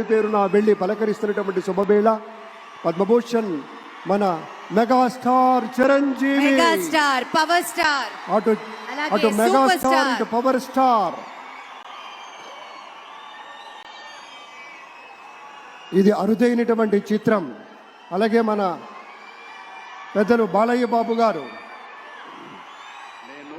పేరు పేరున వెళ్ళి పలకరిస్తున్నటువంటి శుభవేళ పద్మభూషణ్ మన megastar Chiranjeevi. Megastar power star. అటు అలాగే అటు సూపర్ మెగాస్టార్ స్టార్. ఇటు పవర్ స్టార్. ఇది అరుదైనటువంటి చిత్రం. అలాగే మన పెద్దలు బాలయ్య బాబు గారు నేను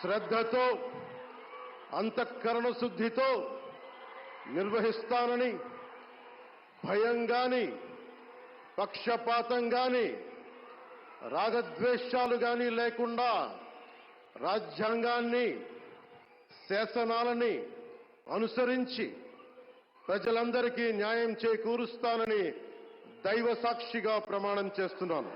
శ్రద్ధతో అంతఃకరణ శుద్ధితో నిర్వహిస్తానని భయం గాని పక్షపాతం గాని రాగద్వేషాలు గాని లేకుండా రాజ్యాంగాన్ని శాసనాలని అనుసరించి ప్రజలందరికీ న్యాయం చేకూరుస్తానని దైవ సాక్షిగా ప్రమాణం చేస్తున్నాను.